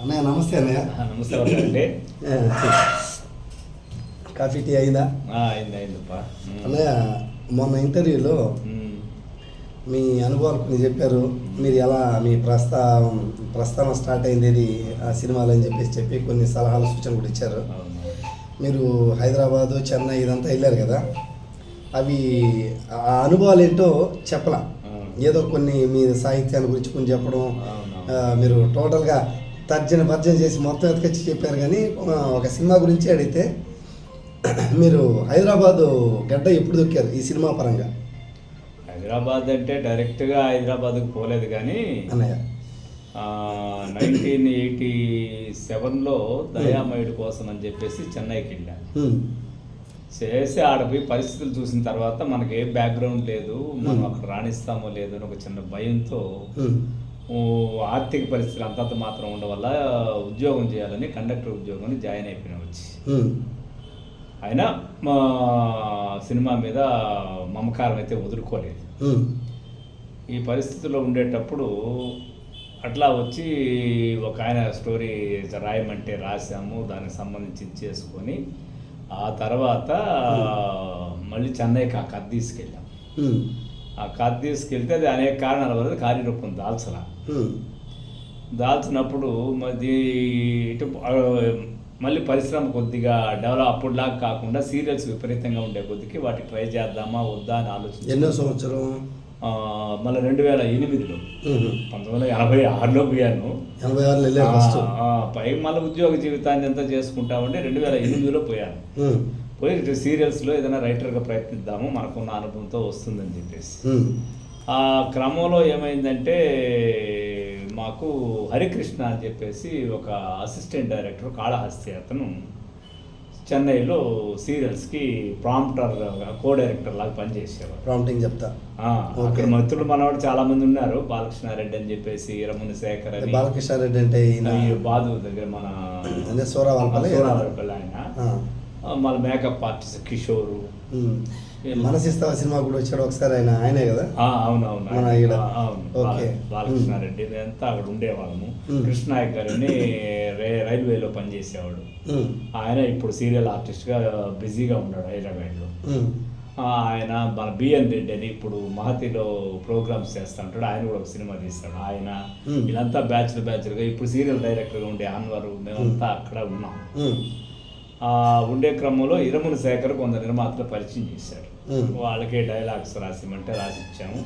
అన్నయ్య నమస్తే అన్నయ్య. నమస్తే అండి కాఫీ టీ అయిందా? అయింది అయిందప్పా. అన్నయ్య మొన్న ఇంటర్వ్యూలో మీ అనుభవాలు కొన్ని చెప్పారు మీరు ఎలా మీ ప్రస్థానం ప్రస్థానం స్టార్ట్ అయింది ఇది ఆ సినిమాలో అని చెప్పేసి చెప్పి కొన్ని సలహాలు సూచనలు కూడా ఇచ్చారు. మీరు హైదరాబాదు చెన్నై ఇదంతా వెళ్ళారు కదా అవి ఆ అనుభవాలు ఏంటో చెప్పలా? ఏదో కొన్ని మీ సాహిత్యాన్ని గురించి కొన్ని చెప్పడం మీరు టోటల్గా తర్జన భర్జన చేసి మొత్తం ఎత్తుకొచ్చి చెప్పారు కానీ ఒక సినిమా గురించి అడిగితే మీరు హైదరాబాదు గడ్డ ఎప్పుడు దొక్కారు ఈ సినిమా పరంగా? హైదరాబాద్ అంటే డైరెక్ట్గా హైదరాబాద్కు పోలేదు కానీ అన్నయ్య. నైన్టీన్ ఎయిటీ సెవెన్లో దయామయుడు కోసం అని చెప్పేసి చెన్నైకి వెళ్ళా హ్మ్. చేసి ఆడపోయి పరిస్థితులు చూసిన తర్వాత మనకి ఏ బ్యాక్గ్రౌండ్ లేదు మనం అక్కడ రాణిస్తామో లేదో అని ఒక చిన్న భయంతో ఆర్థిక పరిస్థితులు అంతంత మాత్రం ఉండడం వల్ల ఉద్యోగం చేయాలని కండక్టర్ ఉద్యోగం జాయిన్ అయిపోయినా వచ్చి. అయినా మా సినిమా మీద మమకారం అయితే వదులుకోలేదు. ఈ పరిస్థితుల్లో ఉండేటప్పుడు అట్లా వచ్చి ఒక ఆయన స్టోరీ రాయమంటే రాసాము దానికి సంబంధించి చేసుకొని ఆ తర్వాత మళ్ళీ చెన్నైకి ఆ కథ తీసుకెళ్ళాం. ఆ కథ తీసుకెళ్తే అది అనేక కారణాల వల్ల కార్యరూపం దాల్చలా. దాల్చినప్పుడు మరి ఇటు మళ్ళీ పరిశ్రమ కొద్దిగా డెవలప్ అప్పుడులాగా కాకుండా సీరియల్స్ విపరీతంగా ఉండే కొద్దికి వాటికి ట్రై చేద్దామా వద్దా అని ఆలోచించి ఎన్నో సంవత్సరం మళ్ళీ రెండు వేల ఎనిమిదిలో. పంతొమ్మిది వందల ఎనభై ఆరులో పోయాను ఎనభై ఆరులో పైగా మళ్ళీ ఉద్యోగ జీవితాన్ని అంతా చేసుకుంటా ఉంటే రెండు వేల ఎనిమిదిలో పోయాను. పోయి సీరియల్స్లో ఏదైనా రైటర్గా ప్రయత్నిద్దాము మనకున్న అనుభవంతో వస్తుందని చెప్పేసి. ఆ క్రమంలో ఏమైందంటే మాకు హరికృష్ణ అని చెప్పేసి ఒక అసిస్టెంట్ డైరెక్టర్ కాళహస్తి అతను చెన్నైలో సీరియల్స్కి ప్రాంప్టర్ కో డైరెక్టర్ లాగా పనిచేసేవారు ప్రాంప్టింగ్ చెప్తా. అక్కడ మంత్రులు మనవాడు చాలా మంది ఉన్నారు బాలకృష్ణారెడ్డి అని చెప్పేసి ఇరముని శేఖర్ అని బాలకృష్ణారెడ్డి అంటే బాదు దగ్గర మన ఆయన. మళ్ళీ మేకప్ ఆర్టిస్ట్ కిషోరు. మనసిస్తావా సినిమా కూడా వచ్చాడు ఒకసారి ఆయన? ఆయనే కదా? అవును అవును. మన ఓకే. బాలకృష్ణారెడ్డి అంతా అక్కడ ఉండేవాళ్ళము. కృష్ణాయక్ గారిని రైల్వేలో పనిచేసేవాడు. ఆయన ఇప్పుడు సీరియల్ ఆర్టిస్ట్గా బిజీగా ఉన్నాడు హైదరాబాద్లో. ఆయన మన బిఎన్ రెడ్డి అని ఇప్పుడు మహతిలో ప్రోగ్రామ్స్ చేస్తూ ఉంటాడు. ఆయన కూడా ఒక సినిమా తీస్తాడు. ఆయన. వీళ్ళంతా బ్యాచ్లు బ్యాచ్లుగా ఇప్పుడు సీరియల్ డైరెక్టర్గా ఉండే అన్వరు మేమంతా అక్కడ ఉన్నాం. ఉండే క్రమంలో ఇరముని శేఖర్ కొందరు నిర్మాతలు పరిచయం చేశాడు. వాళ్ళకే డైలాగ్స్ రాసిమంటే రాసిచ్చాము.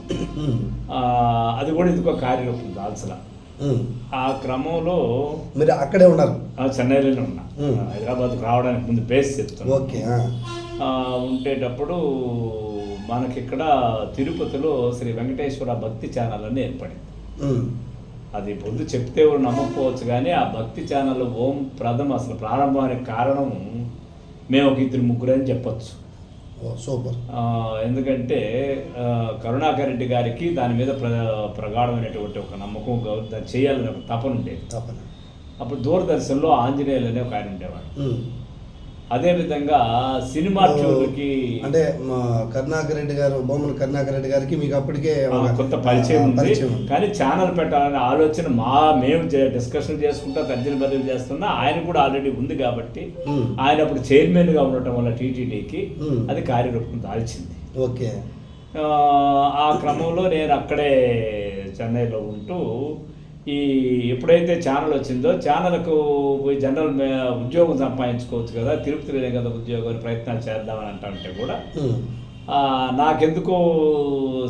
అది కూడా ఇందుకో కార్యరూపం దాల్చల. ఆ క్రమంలో మీరు అక్కడే ఉన్నారు? చెన్నైలోనే ఉన్నా. హైదరాబాద్కు రావడానికి ముందు బేస్ చెప్తాను ఓకే ఉండేటప్పుడు మనకిక్కడ తిరుపతిలో శ్రీ వెంకటేశ్వర భక్తి ఛానల్ అని ఏర్పడింది. అది పొద్దు చెప్తే కూడా నమ్మకపోవచ్చు కానీ ఆ భక్తి ఛానల్ ఓం ప్రథమ అసలు ప్రారంభానికి కారణం మేము ఒక ఇద్దరు ముగ్గురు అని చెప్పొచ్చు సూపర్. ఎందుకంటే కరుణాకర్ రెడ్డి గారికి దాని మీద ప్ర ప్రగాఢమైనటువంటి ఒక నమ్మకం దాన్ని చేయాలని ఒక తపన ఉండేది. తప్పన అప్పుడు దూరదర్శన్లో ఆంజనేయులు అనే ఒక ఆయన ఉండేవాడు. అదేవిధంగా సినిమా ట్యూన్లకి అంటే మా కరుణాకర్ రెడ్డి గారు బొమ్మన కరుణాకర్ రెడ్డి గారికి మీకు అప్పటికే కొత్త పరిచయం ఉంది. కానీ ఛానల్ పెట్టాలనే ఆలోచన మా మేము డిస్కషన్ చేసుకుంటా తర్జన బదిలీ చేస్తున్నా ఆయన కూడా ఆల్రెడీ ఉంది కాబట్టి. ఆయన అప్పుడు చైర్మన్గా ఉండటం వల్ల టీటీడీకి. అది కార్యరూపం దాల్చింది ఓకే ఆ క్రమంలో నేను అక్కడే చెన్నైలో ఉంటూ ఈ ఎప్పుడైతే ఛానల్ వచ్చిందో ఛానల్కు పోయి జనరల్ ఉద్యోగం సంపాదించుకోవచ్చు కదా తిరుపతిలోనే కదా ఉద్యోగం ప్రయత్నాలు చేద్దామని అంటుంటే కూడా నాకెందుకో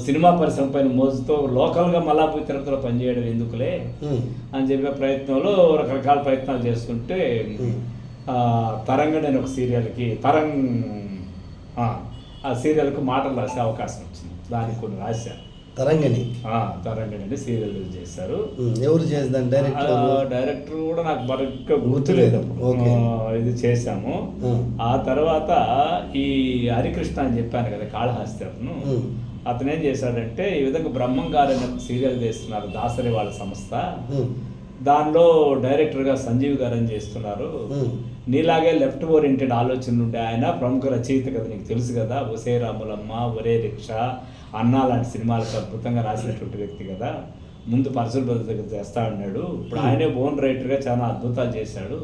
సినిమా పరిశ్రమ పైన మోజుతో లోకల్గా మళ్ళా పోయి తిరుపతిలో పనిచేయడం ఎందుకులే. అని చెప్పే ప్రయత్నంలో రకరకాల ప్రయత్నాలు చేసుకుంటే తరంగ నేను ఒక సీరియల్కి తరంగ్ ఆ, ఆ సీరియల్కి మాటలు రాసే అవకాశం వచ్చింది. దానికి కొన్ని రాశాను. తరంగని. ఆ, తరంగ అని సీరియల్ చేశారు. ఎవరు చేద్దాం డైరెక్టర్ డైరెక్టర్ కూడా నాకు బరగ్గా గుర్తులేదు. ఇది చేశాము. ఆ. తర్వాత ఈ హరికృష్ణ అని చెప్పాను కదా కాళహస్తి అతను. అతను ఏం చేశాడంటే ఈ విధంగా బ్రహ్మం గారు అనే సీరియల్ చేస్తున్నారు దాసరి వాళ్ళ సంస్థ. దానిలో డైరెక్టర్గా సంజీవ్ గారు అని చేస్తున్నారు. నీలాగే లెఫ్ట్ ఓరియంటెడ్ ఆలోచనలు ఉండే ఆయన ప్రముఖ రచయిత కదా నీకు తెలుసు కదా. ఒసే రాములమ్మ ఒరే రిక్షా అన్నా లాంటి సినిమాలకు అద్భుతంగా రాసినటువంటి వ్యక్తి కదా ముందు బ్రదర్ దగ్గర చేస్తా ఉన్నాడు ఇప్పుడు ఆయనే ఓన్ రైటర్గా చాలా అద్భుతాలు చేశాడు.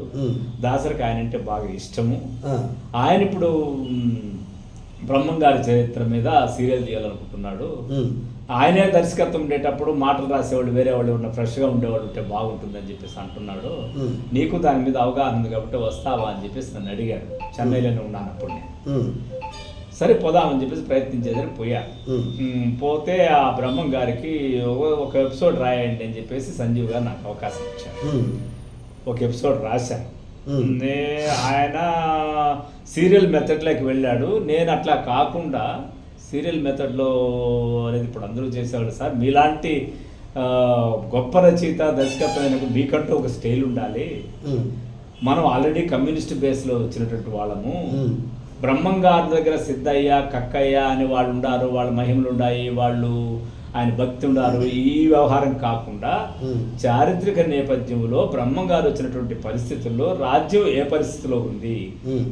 దాసరికి ఆయన అంటే బాగా ఇష్టము. ఆయన ఇప్పుడు బ్రహ్మం గారి చరిత్ర మీద సీరియల్ తీయాలనుకుంటున్నాడు ఉమ్. ఆయనే దర్శకత్వం ఉండేటప్పుడు మాటలు రాసేవాళ్ళు వేరే వాళ్ళు ఉన్న ఫ్రెష్గా ఉండేవాళ్ళు ఉంటే బాగుంటుందని చెప్పేసి అంటున్నాడు. నీకు దాని మీద అవగాహన ఉంది కాబట్టి వస్తావా అని చెప్పేసి నన్ను అడిగాడు చెన్నైలోనే ఉన్నాను అప్పుడు నేను. సరే పోదామని చెప్పేసి ప్రయత్నించేదని. మ్, పోతే ఆ బ్రహ్మం గారికి ఒక- ఎపిసోడ్ రాయండి అని చెప్పేసి సంజీవ్ గారు నాకు అవకాశం ఇచ్చారు. ఒక ఎపిసోడ్ రాశాను. నే ఆయన సీరియల్ మెథడ్లోకి వెళ్ళాడు నేను అట్లా కాకుండా సీరియల్ మెథడ్లో అనేది ఇప్పుడు అందరూ చేసేవాళ్ళు సార్ మీలాంటి గొప్ప రచయిత దర్శకత్వం మీకంటూ ఒక స్టైల్ ఉండాలి. మనం ఆల్రెడీ కమ్యూనిస్ట్ బేస్లో వచ్చినటువంటి వాళ్ళము ఉమ్. బ్రహ్మం గారి దగ్గర సిద్ధయ్య కక్కయ్య అని వాళ్ళు ఉండారు వాళ్ళ మహిమలు ఉన్నాయి వాళ్ళు ఆయన భక్తి ఉండారు ఈ వ్యవహారం కాకుండా. చారిత్రక నేపథ్యంలో బ్రహ్మం గారు వచ్చినటువంటి పరిస్థితుల్లో రాజ్యం ఏ పరిస్థితిలో ఉంది.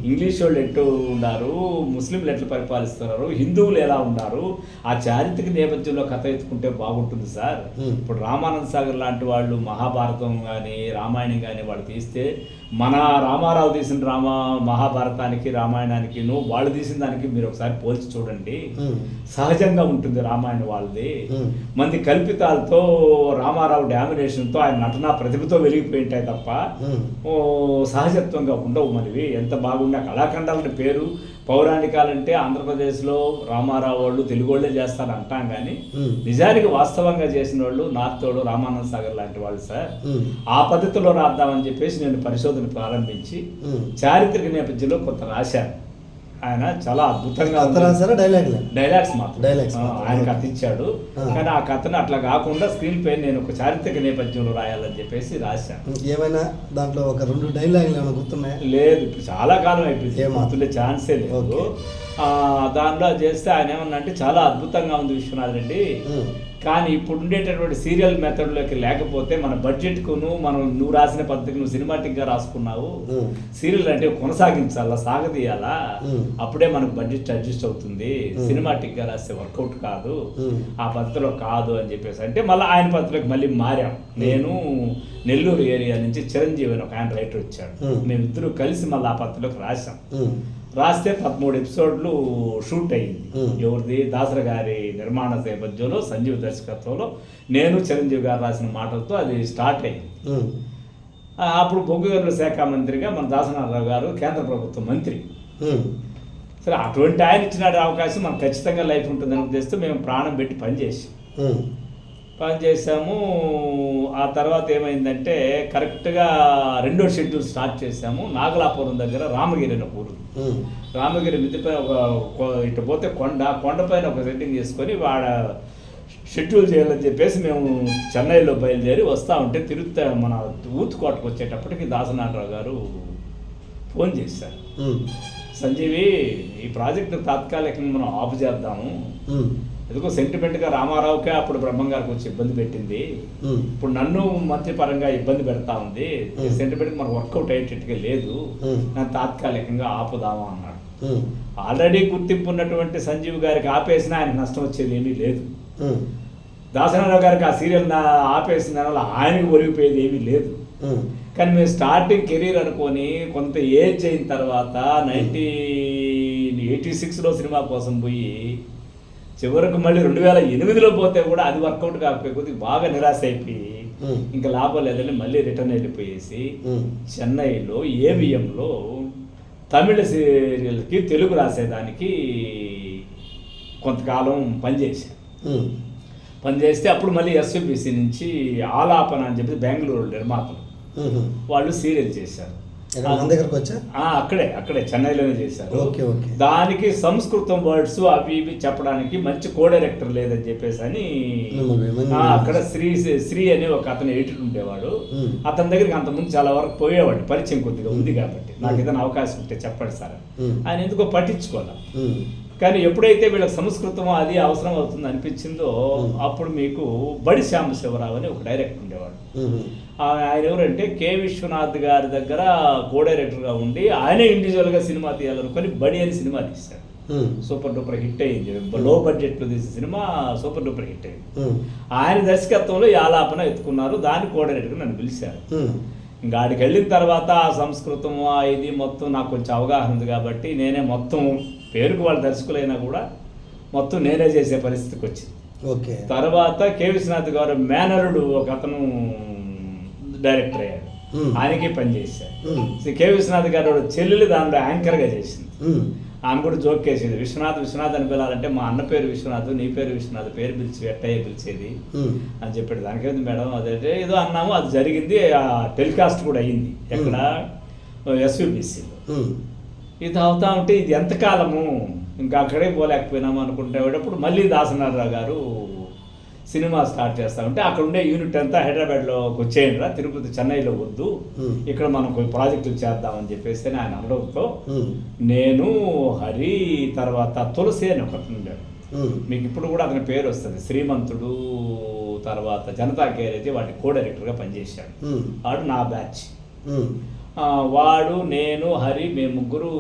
ఇంగ్లీష్ వాళ్ళు ఎట్టు ఉన్నారు ముస్లింలు ఎట్లా పరిపాలిస్తున్నారు హిందువులు ఎలా ఉన్నారు ఆ చారిత్రక నేపథ్యంలో కథ ఎత్తుకుంటే బాగుంటుంది సార్. ఇప్పుడు రామానంద సాగర్ లాంటి వాళ్ళు మహాభారతం కానీ రామాయణం కానీ వాళ్ళు తీస్తే మన రామారావు తీసిన రామ మహాభారతానికి రామాయణానికి వాళ్ళు తీసిన దానికి మీరు ఒకసారి పోల్చి చూడండి. సహజంగా ఉంటుంది రామాయణం వాళ్ళది. మంది కల్పితాలతో రామారావు డామినేషన్తో ఆయన నటనా ప్రతిభతో వెలిగిపోయి ఉంటాయి తప్ప సహజత్వంగా ఉండవు మనవి ఎంత బాగున్నా కళాఖండాలని పేరు పౌరాణికాలంటే ఆంధ్రప్రదేశ్లో రామారావు వాళ్ళు తెలుగు వాళ్ళే చేస్తారు అంటాం కానీ. నిజానికి వాస్తవంగా చేసిన వాళ్ళు నార్త్ వాళ్ళు రామానంద సాగర్ లాంటి వాళ్ళు సార్. ఆ పద్ధతిలో రాద్దామని చెప్పేసి నేను పరిశోధన ప్రారంభించి. చారిత్రక నేపథ్యంలో కొంత రాశాను ఆయన చాలా అద్భుతంగా డైలాగ్స్ మాత్రం. ఆ, మాత్రం. ఆయన కథ ఇచ్చాడు. కానీ ఆ కథను అట్లా కాకుండా స్క్రీన్ పై నేను ఒక చారిత్రక నేపథ్యంలో రాయాలని చెప్పేసి రాశాను. ఏమైనా దాంట్లో ఒక రెండు డైలాగులు ఏమైనా గుర్తున్నాయా? లేదు ఇప్పుడు చాలా కాలం అయిపోయింది? గుర్తుండే ఛాన్సే లేదు. దానిలో చేస్తే ఆయన ఏమన్నా అంటే చాలా అద్భుతంగా ఉంది విశ్వనాథ్ రెడ్డి ఉమ్. కానీ ఇప్పుడు ఉండేటటువంటి సీరియల్ మెథడ్లోకి లేకపోతే మన బడ్జెట్కును మనం నువ్వు రాసిన పద్ధతికి నువ్వు సినిమాటిక్గా రాసుకున్నావు. సీరియల్ అంటే కొనసాగించాలా సాగదీయాలా. అప్పుడే మనకు బడ్జెట్ అడ్జస్ట్ అవుతుంది. సినిమాటిక్గా రాస్తే వర్కౌట్ కాదు. ఆ పద్ధతిలో కాదు అని చెప్పేసి అంటే మళ్ళీ ఆయన పద్ధతిలోకి మళ్ళీ మారాం నేను నెల్లూరు ఏరియా నుంచి చిరంజీవి అని ఒక ఆయన రైటర్ వచ్చాడు. మేమిద్దరూ కలిసి మళ్ళీ ఆ పద్ధతిలోకి రాసాం. రాస్తే పదమూడు ఎపిసోడ్లు షూట్ అయ్యింది. ఎవరిది? దాసర గారి నిర్మాణ నేపథ్యంలో సంజీవ్ దర్శకత్వంలో. నేను చిరంజీవి గారు రాసిన మాటలతో అది స్టార్ట్. ఆ, అప్పుడు బొగ్గు గనుల శాఖ మంత్రిగా మన దాసనారావు గారు కేంద్ర ప్రభుత్వ మంత్రి. సరే అటువంటి ఆయన ఇచ్చిన అవకాశం మనకు ఖచ్చితంగా లైఫ్ ఉంటుందని ఉద్దేశంతో మేము ప్రాణం పెట్టి పనిచేసాం. పని చేసాము ఆ తర్వాత ఏమైందంటే కరెక్ట్గా రెండో షెడ్యూల్ స్టార్ట్ చేసాము నాగలాపురం దగ్గర రామగిరి అని ఊరు. రామగిరి మిద్దిపై ఒక ఇటు పోతే కొండ కొండపైన ఒక సెట్టింగ్ చేసుకొని వాడ షెడ్యూల్ చేయాలని చెప్పేసి మేము చెన్నైలో బయలుదేరి వస్తూ ఉంటే తిరుపతి మన ఊతుకోటకు వచ్చేటప్పటికి దాసనాథరావు గారు ఫోన్ చేశారు. సంజీవి ఈ ప్రాజెక్టు తాత్కాలికంగా మనం ఆఫ్ చేద్దాము. ఎందుకో సెంటిమెంట్గా రామారావుకే అప్పుడు బ్రహ్మం గారికి వచ్చి ఇబ్బంది పెట్టింది. ఇప్పుడు నన్ను మంత్రి పరంగా ఇబ్బంది పెడతా ఉంది. సెంటిమెంట్ మనకు వర్కౌట్ అయ్యేటట్టుగా లేదు. నన్ను తాత్కాలికంగా ఆపుదామా అన్నాడు. ఆల్రెడీ గుర్తింపు ఉన్నటువంటి సంజీవ్ గారికి ఆపేసినా ఆయనకు నష్టం వచ్చేది ఏమీ లేదు. దాసనారావు గారికి ఆ సీరియల్ నా ఆపేసిన దానివల్ల ఆయనకు ఒరిగిపోయేది ఏమీ లేదు. కానీ మేము స్టార్టింగ్ కెరీర్ అనుకొని కొంత ఏజ్ అయిన తర్వాత నైన్టీన్ ఎయిటీ సిక్స్లో సినిమా కోసం పోయి చివరకు మళ్ళీ రెండు వేల ఎనిమిదిలో పోతే కూడా అది వర్కౌట్ కాకపోయి కొద్దిగా బాగా నిరాశ అయిపోయి. ఇంకా లాభం లేదని మళ్ళీ రిటర్న్ వెళ్ళిపోయేసి. చెన్నైలో ఏవిఎంలో తమిళ సీరియల్కి తెలుగు రాసేదానికి కొంతకాలం పనిచేశాను. పనిచేస్తే అప్పుడు మళ్ళీ ఎస్విబిసి నుంచి ఆలాపన అని చెప్పి బెంగళూరు నిర్మాతలు. వాళ్ళు సీరియల్ చేశారు మన దగ్గరకు వచ్చా? అక్కడే అక్కడే చెన్నైలోనే చేశారు. Okay, okay. దానికి సంస్కృతం వర్డ్స్ అవి ఇవి చెప్పడానికి మంచి కో డైరెక్టర్ లేదని చెప్పేసి అని అక్కడ శ్రీ శ్రీ అనే ఒక అతను ఎడిటర్ ఉండేవాడు. అతని దగ్గరికి అంతకుముందు చాలా వరకు పోయేవాడు పరిచయం కొద్దిగా ఉంది కాబట్టి. నాకు ఏదైనా అవకాశం ఉంటే చెప్పండి సార్. ఆయన ఎందుకో పట్టించుకోవాలి. కానీ ఎప్పుడైతే వీళ్ళకి సంస్కృతం అది అవసరం అవుతుంది అనిపించిందో. అప్పుడు మీకు బడి శ్యామశివరావు అని ఒక డైరెక్టర్ ఉండేవాడు. ఆయన ఎవరంటే కె విశ్వనాథ్ గారి దగ్గర కో డైరెక్టర్గా ఉండి ఆయనే ఇండివిజువల్గా సినిమా తీయాలనుకొని బడి అని సినిమా తీశాడు. సూపర్ డూపర్ హిట్ అయింది. లో బడ్జెట్లో తీసిన సినిమా సూపర్ డూపర్ హిట్ అయింది. ఆయన దర్శకత్వంలో ఈ ఆలాపన ఎత్తుకున్నారు. దాని కోఆర్డినేటర్గా నన్ను పిలిచారు. ఇంకా ఆడికి వెళ్ళిన తర్వాత ఆ సంస్కృతం ఇది మొత్తం నాకు కొంచెం అవగాహన ఉంది కాబట్టి నేనే మొత్తం పేరుకు వాళ్ళు దర్శకులైనా కూడా మొత్తం నేనే చేసే పరిస్థితికి వచ్చింది. ఓకే. తర్వాత కె విశ్వనాథ్ గారు మేనరుడు ఒక అతను డైరెక్టర్ అయ్యాడు. ఆయనకి పనిచేశాడు కె. విశ్వనాథ్ గారు చెల్లెలు దానిలో యాంకర్గా చేసింది. ఆమె కూడా జోక్ వేసేది విశ్వనాథ్ విశ్వనాథ్ అని పిలాలంటే మా అన్న పేరు విశ్వనాథ్ నీ పేరు విశ్వనాథ్ పేరు పిలిచి ఎట్టయ్య పిలిచేది అని చెప్పాడు. దానికేంది మేడం? అదే ఏదో అన్నాము అది జరిగింది ఆ టెలికాస్ట్ కూడా అయ్యింది. ఎక్కడ? ఎస్విబిసిలో ఉమ్, ఇది అవుతా ఉంటే ఇది ఎంతకాలము ఇంకా అక్కడే పోలేకపోయినాము అనుకుంటేటప్పుడు మళ్ళీ దాసనారాయణ గారు సినిమా స్టార్ట్ చేస్తా ఉంటే అక్కడ ఉండే యూనిట్ అంతా హైదరాబాద్లోకి వచ్చేయండిరా. తిరుపతి చెన్నైలో వద్దు. ఇక్కడ మనం కొన్ని ప్రాజెక్టులు చేద్దామని చెప్పేసి ఆయన అనడంతో నేను హరి తర్వాత తులసి అని ఒకటి ఉమ్, మీకు ఇప్పుడు కూడా అతని పేరు వస్తుంది. శ్రీమంతుడు తర్వాత జనతా గ్యారేజ్ వాటి కో డైరెక్టర్గా పనిచేశాడు. వాడు నా బ్యాచ్. వాడు నేను హరి మేము ముగ్గురు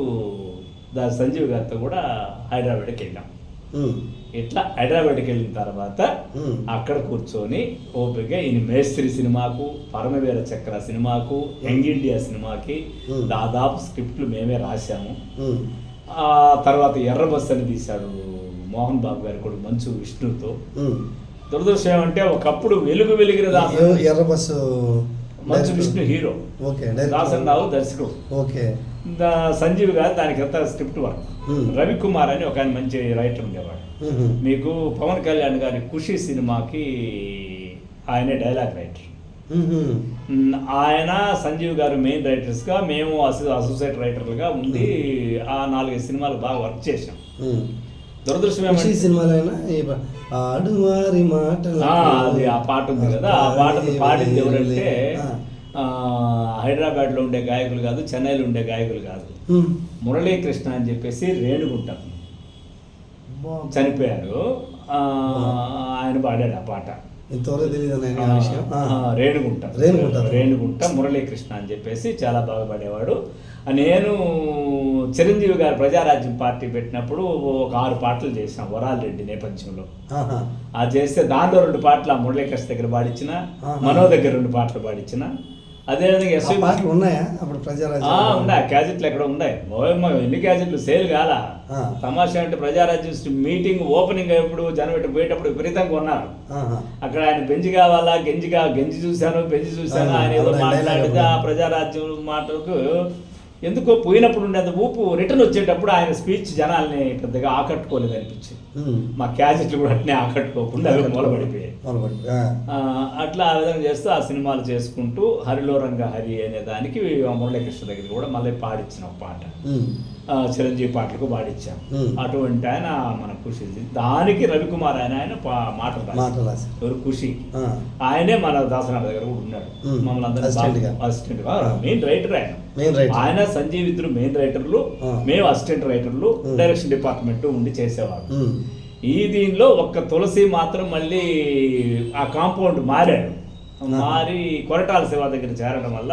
దా సంజీవ్ గారితో కూడా హైదరాబాద్కి వెళ్ళాం. ఇట్లా హైదరాబాద్కి వెళ్ళిన తర్వాత అక్కడ కూర్చొని ఓపిక ఈయన మేస్త్రి సినిమాకు పరమవీర చక్ర సినిమాకు యంగ్ ఇండియా సినిమాకి. దాదాపు స్క్రిప్ట్లు మేమే రాశాము. ఆ తర్వాత ఎర్ర బస్ అని తీశాడు మోహన్ బాబు గారి కొడుకు మంచు విష్ణుతో. దురదృష్టం ఏమంటే ఒకప్పుడు వెలుగు వెలిగిన దాసన్ ఎర్ర bus Manchu. Vishnu hero. Okay Dasan Rao దర్శకుడు. ఓకే. సంజీవ్ గారు దానికి అంతా స్క్రిప్ట్ వర్క్. రవికుమార్ అని ఒక ఆయన మంచి రైటర్ ఉండేవాడు. మీకు పవన్ కళ్యాణ్ గారి ఖుషి సినిమాకి ఆయనే డైలాగ్ రైటర్. మ్, ఆయన సంజీవ్ గారు మెయిన్ రైటర్స్గా మేము అసో అసోసియేట్ రైటర్లుగా ఉండి ఆ నాలుగైదు సినిమాలు బాగా వర్క్ చేసాం. దురదృష్టం సినిమాలైనా ఆడువారి అది ఆ పాట ఉంది కదా ఆ పాటను పాడింది ఎవరంటే హైదరాబాద్లో ఉండే గాయకులు కాదు చెన్నైలో ఉండే గాయకులు కాదు. మురళీకృష్ణ అని చెప్పేసి రేణుగుంట. చనిపోయారు ఆ, ఆయన పాడాడు ఆ పాట. ఇంతవరకు తెలియదు ఆ, ఆ విషయం. ఆ. ఆ, రేణుగుంట. రేణుగుంట. రేణుగుంట మురళీకృష్ణ అని చెప్పేసి చాలా బాగా పాడేవాడు. నేను చిరంజీవి గారు ప్రజారాజ్యం పార్టీ పెట్టినప్పుడు ఒక ఆరు పాటలు చేసాం వరాల్ రెడ్డి నేపథ్యంలో. అది చేస్తే దాంట్లో రెండు పాటలు ఆ మురళీకృష్ణ దగ్గర పాడించిన. మనో దగ్గర రెండు పాటలు పాడించిన అదేవిధంగా ఎస్వి పాటలు ఉన్నాయా అప్పుడు ప్రజారాజ్యం? ఉన్నాయి. క్యాజెట్లు ఎక్కడ ఉన్నాయి? ఎన్ని క్యాజెట్లు సేల్ కాలా. తమాషా అంటే ప్రజారాజ్యం మీటింగ్ ఓపెనింగ్ అయ్యేప్పుడు జనం ఇటు పోయేటప్పుడు విపరీతంగా ఉన్నారు. అక్కడ ఆయన బెంజ్ కావాలా? గెంజిగా గెంజి చూశాను బెంజి చూశాను ఆయన ఏదో మాట్లాడితే. ఆ ప్రజారాజ్యం మాటలకు ఎందుకో పోయినప్పుడు ఉండేంత ఊపు రిటర్న్ వచ్చేటప్పుడు ఆయన స్పీచ్ జనాల్ని పెద్దగా ఆకట్టుకోలేదు అనిపించింది. మా క్యాజెట్లు కూడా అట్నే ఆకట్టుకోకుండా అవి అట్లా ఆ విధంగా చేస్తూ ఆ సినిమాలు చేసుకుంటూ హరిలో రంగ హరి అనే దానికి మురళీకృష్ణ దగ్గర కూడా మళ్ళీ పాడించిన ఒక పాట. చిరంజీవి పాటలకు పాడించాం Hmm. అటువంటి ఆయన మన ఖుషి దానికి రవికుమార్ ఆయన ఆయన మాటలు రాశారు. ఎవరు ఖుషి. ఆయనే మన దాసనాథ్ దగ్గర కూడా ఉన్నాడు. మమ్మల్ని Assistant గా. అసిస్టెంట్గా మెయిన్ రైటర్ ఆయన. ఆయన సంజీవ్ ఇద్దరు మెయిన్ రైటర్లు. మేము అసిస్టెంట్ రైటర్లు. డైరెక్షన్ డిపార్ట్మెంట్ ఉండి చేసేవాడు. ఈ దీనిలో ఒక్క తులసి మాత్రం మళ్ళీ ఆ కాంపౌండ్ మారాడు మారి కొరటాల శివ దగ్గర చేరడం వల్ల.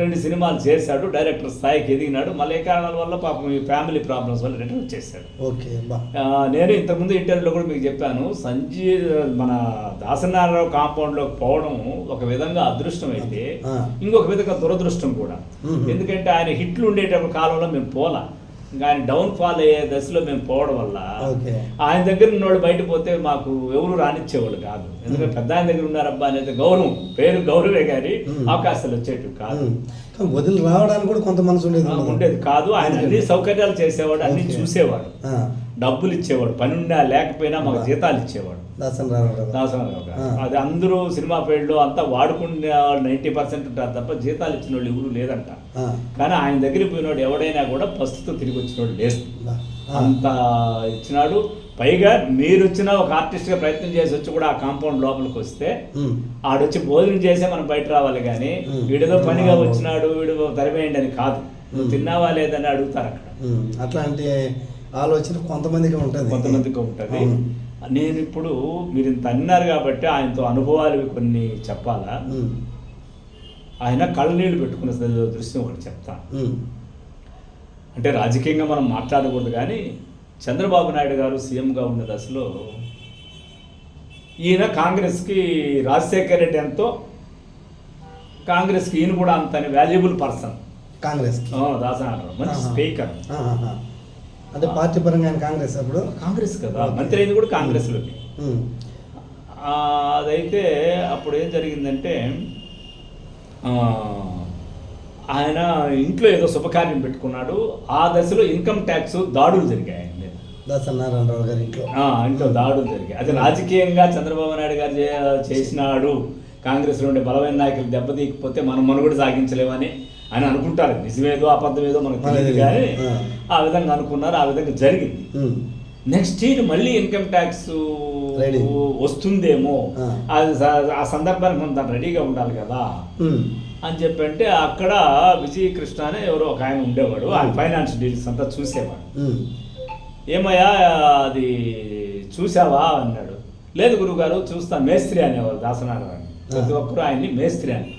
రెండు సినిమాలు చేశాడు డైరెక్టర్ స్థాయికి ఎదిగినాడు మళ్ళీ ఏ కారణాల వల్ల పాపం ఈ ఫ్యామిలీ ప్రాబ్లమ్స్ వల్ల రిటర్న్ వచ్చేసాడు ఓకే నేను ఇంతకుముందు ఇంటర్వ్యూలో కూడా మీకు చెప్పాను సంజీవ్ మన దాసనారాయణ కాంపౌండ్లోకి పోవడం ఒక విధంగా అదృష్టం అయితే. ఇంకొక విధంగా దురదృష్టం కూడా. ఎందుకంటే ఆయన హిట్లు ఉండేటప్పుడు కాలంలో మేము పోలా ఆయన డౌన్ ఫాల్ అయ్యే దశలో మేము పోవడం వల్ల. ఆయన దగ్గర ఉన్నవాడు బయట పోతే మాకు ఎవరు రానిచ్చేవాళ్ళు కాదు ఎందుకంటే పెద్ద ఆయన దగ్గర ఉన్నారబ్బా అనేది గౌరవం పేరు గౌరవే కానీ. అవకాశాలు వచ్చేటివి కాదు. కానీ వదిలి రావడానికి కూడా కొంత మనసు ఉండేది ఉండదు. కాదు ఆయన అన్ని సౌకర్యాలు చేసేవాడు అన్ని. చూసేవాడు. డబ్బులు ఇచ్చేవాడు పని ఉన్నా లేకపోయినా మాకు జీతాలు ఇచ్చేవాడు. దాసనారావు గారు. అది అందరూ సినిమా ఫీల్డ్లో అంతా వాడుకునే వాళ్ళు నైంటీ పర్సెంట్ ఉంటారు తప్ప జీతాలు ఇచ్చిన వాళ్ళు ఎవరు లేదంట. కానీ ఆయన దగ్గరికి పోయినోడు ఎవడైనా కూడా ప్రస్తుతం తిరిగి వచ్చినోడు లేదు. అంత ఇచ్చినాడు పైగా మీరు వచ్చిన ఒక ఆర్టిస్ట్గా ప్రయత్నం చేసి వచ్చి కూడా ఆ కాంపౌండ్ లోపలికి వస్తే. ఆడొచ్చి భోజనం చేసే మనం బయట రావాలి కానీ. వీడిదో పనిగా. వచ్చినాడు వీడు తరివేయండి అని కాదు నువ్వు. తిన్నావా లేదని అడుగుతారు అక్కడ. అట్లాంటి ఆలోచన కొంతమందికి ఉంటుంది కొంతమందికి ఉంటుంది. నేను ఇప్పుడు మీరు ఇంత అన్నారు కాబట్టి ఆయనతో అనుభవాలు కొన్ని చెప్పాలా. ఆయన కళ్ళనీళ్ళు పెట్టుకున్న దృశ్యం ఒకటి చెప్తా ఉమ్. అంటే రాజకీయంగా మనం మాట్లాడకూడదు కానీ చంద్రబాబు నాయుడు గారు సీఎంగా ఉన్న దశలో ఈయన కాంగ్రెస్కి రాజశేఖర్ రెడ్డి ఎంతో కాంగ్రెస్కి ఈయన కూడా అంత వాల్యుబుల్ పర్సన్ కాంగ్రెస్ దాసనారాయణ మంచి. స్పీకర్. అంటే పార్టీ పరంగా ఆయన కాంగ్రెస్ అప్పుడు? కాంగ్రెస్ కదా. మంత్రి అయింది కూడా కాంగ్రెస్లోకి. అదైతే అప్పుడు ఏం జరిగిందంటే ఆయన ఇంట్లో ఏదో శుభకార్యం పెట్టుకున్నాడు. ఆ దశలో ఇన్కమ్ ట్యాక్స్ దాడులు జరిగాయి ఆయన మీద. దాసరి నారాయణరావు గారి ఇంట్లో. ఇంట్లో దాడులు జరిగాయి. అది రాజకీయంగా చంద్రబాబు నాయుడు గారు చేసినాడు. కాంగ్రెస్లో ఉండే బలమైన నాయకులు దెబ్బతీయకపోతే మనం మనుగడ సాగించలేమని అని అనుకుంటారు నిజమేదో అబద్ధమేదో మనకు తెలియదు కానీ ఆ. విధంగా అనుకున్నారు ఆ విధంగా జరిగింది. నెక్స్ట్ ఇయర్ మళ్ళీ ఇన్కమ్ ట్యాక్స్. వస్తుందేమో. అది ఆ సందర్భానికి మనం దాన్ని రెడీగా ఉండాలి కదా. అని చెప్పంటే అక్కడ విజయ్ కృష్ణ అనే ఎవరో ఒక ఆయన ఉండేవాడు ఆయన ఫైనాన్స్ డీల్స్ అంతా చూసేవాడు. ఏమయ్యా అది చూసావా అన్నాడు లేదు గురుగారు చూస్తా మేస్త్రి అనేవారు దాసనారాయణ ప్రతి ఒక్కరు ఆయన్ని మేస్త్రి అని.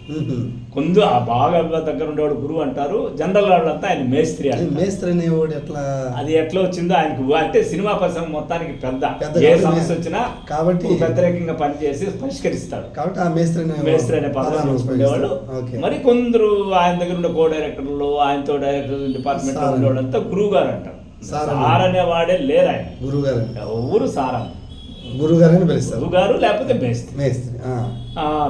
కొందు ఆ బాగా దగ్గర ఉండేవాడు గురువు అంటారు జనరల్ వాళ్ళంతా ఆయన మేస్త్రి అని మేస్త్రి అనేవాడు ఎట్లా? అది ఎట్లా వచ్చిందో ఆయనకు అంటే సినిమా పరిశ్రమ మొత్తానికి పెద్ద. ఏ కాబట్టి సమస్య వచ్చినా కాబట్టి- వ్యతిరేకంగా పనిచేసి పరిష్కరిస్తాడు. కాబట్టి ఆ మేస్త్రి మేస్త్రి అనే ఉండేవాళ్ళు ఓకే. మరి కొందరు ఆయన దగ్గర ఉండే కో డైరెక్టర్లు ఆయనతో డైరెక్టర్ డిపార్ట్మెంట్ సార్. ఉండేవాళ్ళంతా గురువు గారు అంటారు. సార్ సార్ అనేవాడే లేరు ఆయన. గురువు గారు ఎవరు సార్ అని గురువు గారు అని పిలుస్తారు గురువు గారు లేకపోతే మేస్త్రి మేస్త్రి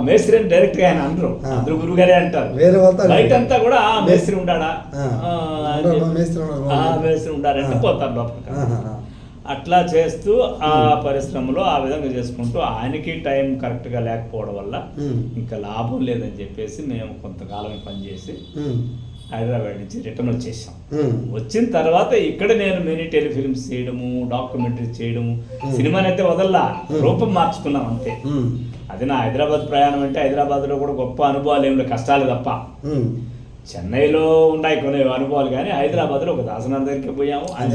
మేస్త్రి అని డైరెక్ట్గా ఆయన అనరు. అందరూ గురువు గారే అంటారు వేరే వాళ్ళతో బయట అంతా కూడా "ఆ, మేస్త్రి ఉండాడా మేస్త్రి ఉండరు. "ఆ, మేస్త్రి ఉండారంటే ఆ. పోతారు లోపలికి. అట్లా చేస్తూ ఆ పరిశ్రమలో ఆ విధంగా చేసుకుంటూ ఆయనకి టైం కరెక్ట్గా లేకపోవడం వల్ల. ఇంకా లాభం లేదని చెప్పేసి మేము కొంతకాలం పనిచేసి. హైదరాబాద్ నుంచి రిటర్న్ వచ్చేసాం. వచ్చిన తర్వాత ఇక్కడ నేను మినీ టెలిఫిల్మ్స్ చేయడము డాక్యుమెంటరీ చేయడము. సినిమాని అయితే వదల్లా. రూపం మార్చుకున్నాం అంతే. అది నా హైదరాబాద్ ప్రయాణం అంటే హైదరాబాద్లో కూడా గొప్ప అనుభవాలు ఏమి కష్టాలు తప్ప. చెన్నైలో ఉన్నాయి కొన్ని అనుభవాలు కానీ హైదరాబాద్లో ఒక దాసనాథ్ దగ్గరికి పోయాము ఆయన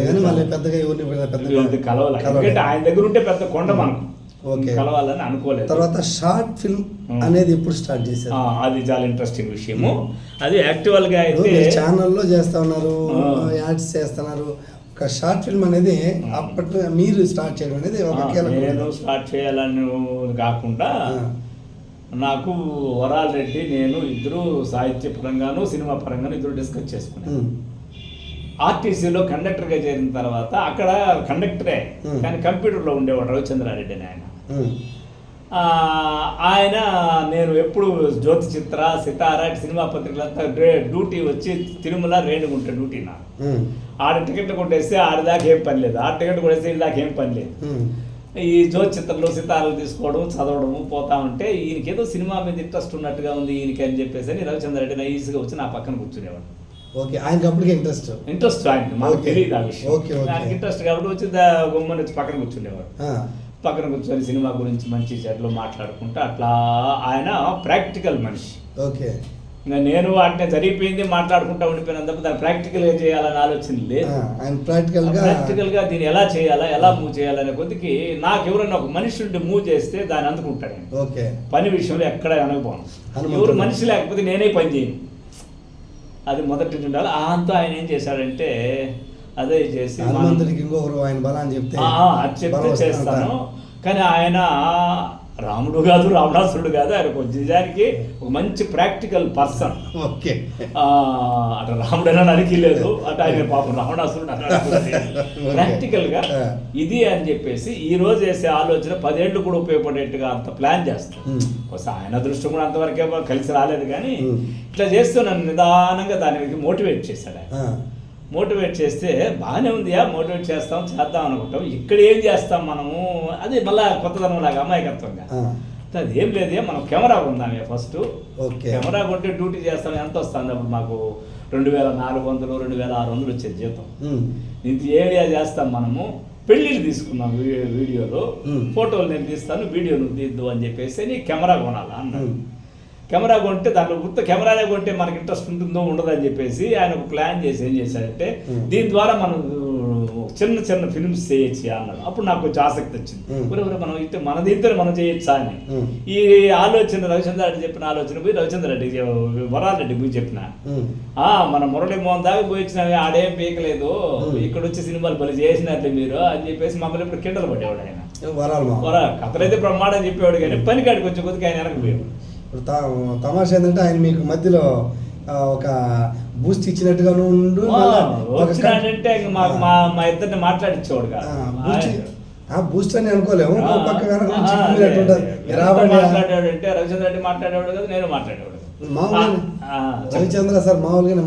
కలవాలి. ఎందుకంటే ఆయన దగ్గర ఉంటే పెద్ద కొండ మనకు. కలవాలని అనుకోలేదు తర్వాత షార్ట్ ఫిల్మ్. అనేది ఎప్పుడు స్టార్ట్ చేశారు అది చాలా ఇంట్రెస్టింగ్ విషయము అది యాక్చువల్గా ఇప్పుడు అయితే ఛానల్లో చేస్తా ఉన్నారు. యాడ్స్ చేస్తున్నారు ఒక షార్ట్ ఫిల్మ్ అనేది. అప్పట్లో మీరు స్టార్ట్ చేయడం అనేది ఒక నేను స్టార్ట్ చేయాలని కాకుండా. నాకు వరాల్ రెడ్డి నేను ఇద్దరు సాహిత్య పరంగాను సినిమా పరంగాను ఇద్దరు డిస్కస్ చేసుకున్నాను. ఆర్టీసీలో కండక్టర్గా చేరిన తర్వాత అక్కడ కండక్టరే. కానీ కంప్యూటర్లో ఉండేవాడు రవిచంద్రారెడ్డి అని ఆయన ఆయన నేను ఎప్పుడు జ్యోతి చిత్ర సితార సినిమా పత్రికలంతా డ్యూటీ వచ్చి తిరుమల రేణుగుంట డ్యూటీ నా. ఆడ టికెట్లు కొట్టేస్తే ఆడ దాకా ఏం పని లేదు ఆడ టికెట్ కొట్టేస్తే ఈడ దాకా ఏం పని లేదు. ఈ జ్యోతి చిత్రంలో సితారాలు తీసుకోవడం చదవడము పోతా ఉంటే ఈయనకి ఏదో సినిమా మీద ఇంట్రెస్ట్ ఉన్నట్టుగా ఉంది ఈయనకి అని చెప్పేసి అని రవిచంద్ర రెడ్డి ఈజీగా వచ్చి నా పక్కన కూర్చునేవాడు ఓకే ఆయనకి అప్పటికే ఇంట్రెస్ట్ ఇంట్రెస్ట్ ఆయనకి మాకు. తెలియదు ఆ విషయం. ఆయనకి ఇంట్రెస్ట్ కాబట్టి వచ్చి గుమ్మని వచ్చి పక్కన కూర్చునేవాడు ఆ. పక్కన కూర్చొని సినిమా గురించి మంచి చెడ్లు మాట్లాడుకుంటూ అట్లా ఆయన ప్రాక్టికల్ మనిషి. ఓకే. ఇంకా నేను వాటిని జరిగిపోయింది మాట్లాడుకుంటా ఉండిపోయినంత దాన్ని ప్రాక్టికల్గా చేయాలని ఆలోచన లేదు. ఆ, ఆయన ప్రాక్టికల్గా ప్రాక్టికల్గా దీన్ని ఎలా చేయాలా ఎలా మూవ్ చేయాలనే కొద్దికి నాకు ఎవరైనా ఒక మనిషి ఉండి మూవ్ చేస్తే దాన్ని అందుకుంటాడు. ఓకే. పని విషయంలో ఎక్కడ అనకపోను. ఎవరు మనిషి లేకపోతే నేనే పని చేయను. అది మొదటి నుంచి ఉండాలి. అంతా ఆయన ఏం చేశాడంటే అదే చేసి హనుమంతుడికి ఇంకొకరు ఆయన బలాన్ని చెప్తే అది చెప్తే. చేస్తాను కానీ ఆయన రాముడు కాదు రావణాసురుడు కాదు ఆయన నిజానికి ఒక మంచి ప్రాక్టికల్ పర్సన్ ఓకే అటు రాముడైనా నరికి లేదు అటు ఆయన పాపం రావణాసురుడు Okay. ప్రాక్టికల్గా ఆ. ఇది అని చెప్పేసి ఈ రోజు వేసే ఆలోచన పదేళ్ళు కూడా ఉపయోగపడేట్టుగా అంత ప్లాన్ చేస్తాం. ఒకసారి ఆయన దృష్టి కూడా అంతవరకే కలిసి రాలేదు కానీ. ఇట్లా చేస్తూ నన్ను నిదానంగా దానికి మోటివేట్ చేశాడు ఆయన మోటివేట్ చేస్తే బాగానే ఉంది మోటివేట్ చేస్తాం చేద్దాం అనుకుంటాం. ఇక్కడ ఏం చేస్తాం మనము? అది మళ్ళా కొత్తదనం లాగా అమాయకత్వంగా. అది ఏం లేదే మనం కెమెరా కొందామే ఫస్ట్. కెమెరా కొంటే డ్యూటీ చేస్తాం ఎంత వస్తుంది? అప్పుడు మాకు రెండు వేల నాలుగు వందలు రెండు వేల ఆరు వందలు వచ్చేది జీతం. ఇంత ఏరియా చేస్తాం మనము. పెళ్ళిళ్ళు తీసుకున్నాం వీడియోలో. ఫోటోలు నేను తీస్తాను వీడియో నువ్వు తీద్దు అని చెప్పేసి నీ కెమెరా కొనాలా అన్నాడు. కెమెరా కొంటే దాంట్లో గుర్తు కెమెరానే కొంటే మనకి ఇంట్రెస్ట్ ఉంటుందో ఉండదని చెప్పేసి ఆయన ఒక ప్లాన్ చేసి ఏం చేశాడంటే. దీని ద్వారా మనం చిన్న చిన్న ఫిల్మ్స్ చేయొచ్చు అన్నాడు. అప్పుడు నాకు కొంచెం ఆసక్తి వచ్చింది. ఒరే ఒరే మనం ఇద్దరు మన ఇద్దరు మనం చేయొచ్చా అని. ఈ ఆలోచన రవిచంద్ర రెడ్డి చెప్పిన ఆలోచన పోయి రవిచంద్ర రెడ్డి వరాల రెడ్డి పోయి చెప్పిన. మన మురళి మోహన్ దాకా పోయి వచ్చినావి ఆడేం పీకలేదు. ఇక్కడ వచ్చి సినిమాలు బలి చేసినట్లే మీరు అని చెప్పేసి మమ్మల్ని ఇప్పుడు కిండలు పడేవాడు ఆయన. వరాలు కథలైతే బ్రహ్మాండం చెప్పేవాడు కానీ పని కాడికి వచ్చే కొద్దిగా ఆయన వెనకపోయాడు ఇప్పుడు తమాషా ఏంటంటే ఆయన మీకు మధ్యలో ఒక బూస్ట్ ఇచ్చినట్టుగాను ఉండు మా మా ఇద్దరిని మాట్లాడించేవాడు కాదు ఆ, బూస్ట్ అని అనుకోలేము. పక్క కనుక ఆ, చిక్కుకున్నట్టు అదే, ఉంటుంది. అదే. రాబడి ఎంత మాట్లాడాడు అంటే రవిచంద్ర రెడ్డి మాట్లాడేవాడు కదా నేను మాట్లాడేవాడు. రవిచంద్ర సార్ మామూలుగానే